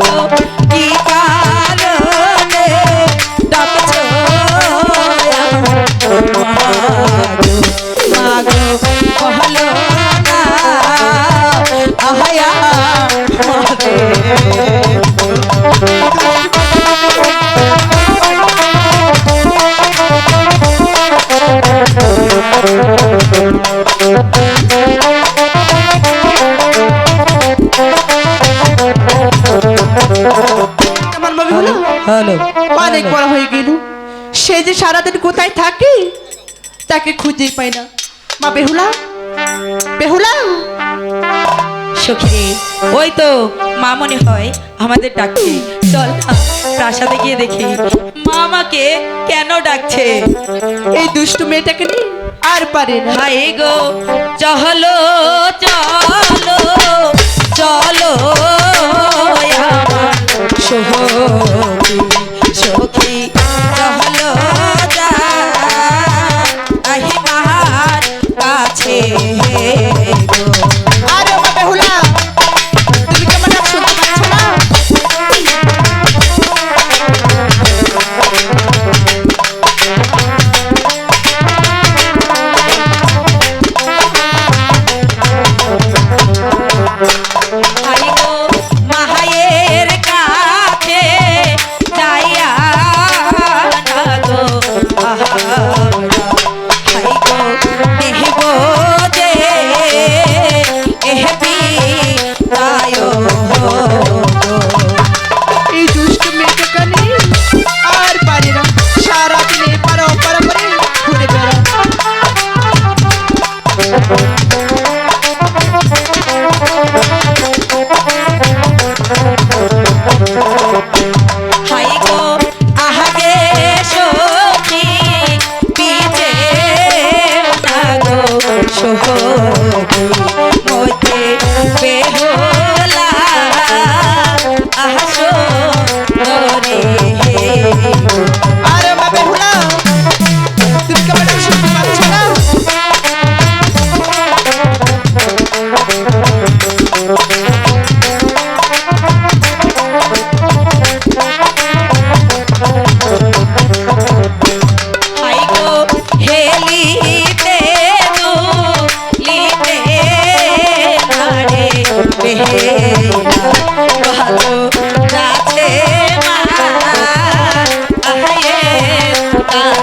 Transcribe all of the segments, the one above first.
গো hello অনেক বড় হয়ে গেল। সে যে সারাদিন কোথায় থাকে তাকে খুঁজেই পাই না। মা বেহুলা বেহুলা। সখী ওই তো মা মনে হয় আমাদের ডাকছে। চল প্রাসাদে গিয়ে দেখি। মা আমাকে কেন ডাকছে? এই দুষ্টু মেয়েটাকে নিয়ে আর পারে না। গো চলো চলো চলো। hey. সখী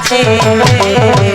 Hey.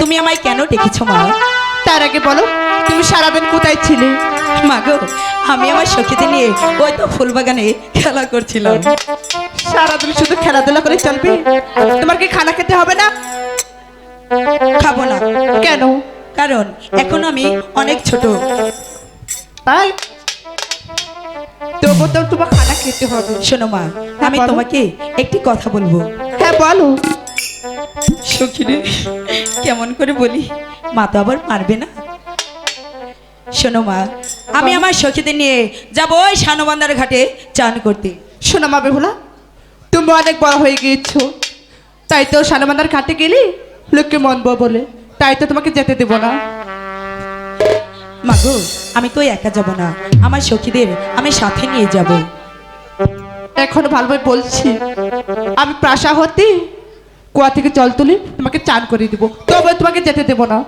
তুমি আমায় কেন ডেকেছো মা? তার আগে বলো তুমি সারাদিন কোথায় ছিলে? মাগো আমি আমার সখীতে নিয়ে ওই তো ফুলবাগানে খেলা করছিলাম। সারাদিন শুধু খেলাধুলা করে চলবে? তোমার কি খানা খেতে হবে না? খাব না। কেন? কারণ এখন আমি অনেক ছোট। তাই? তবু তো তোমার খানা খেতে হবে। শোনো মা আমি তোমাকে একটি কথা বলব। হ্যাঁ বলো। সখীরে কেমন করে বলি মা তো আবার পারবে না? শোনো মা আমি আমার সখীদের নিয়ে যাব ওই শানবান্দার ঘাটে চান করতে। শোনো মা বেহুলা তুমি অনেক বড় হয়ে গিয়েছো। তাই তো সানামান্দার ঘাটে গেলে লোককে মনবো বলে তাই তো তোমাকে যেতে দেবো না। মাগো আমি তো একা যাব না আমার সখীদের আমি সাথে নিয়ে যাব। এখন ভালোভাবে বলছি আমি প্রাসা হতে কুয়া থেকে জল তুলি তোমাকে চান করে দিব। তবে তোমাকে যেতে দেবো না।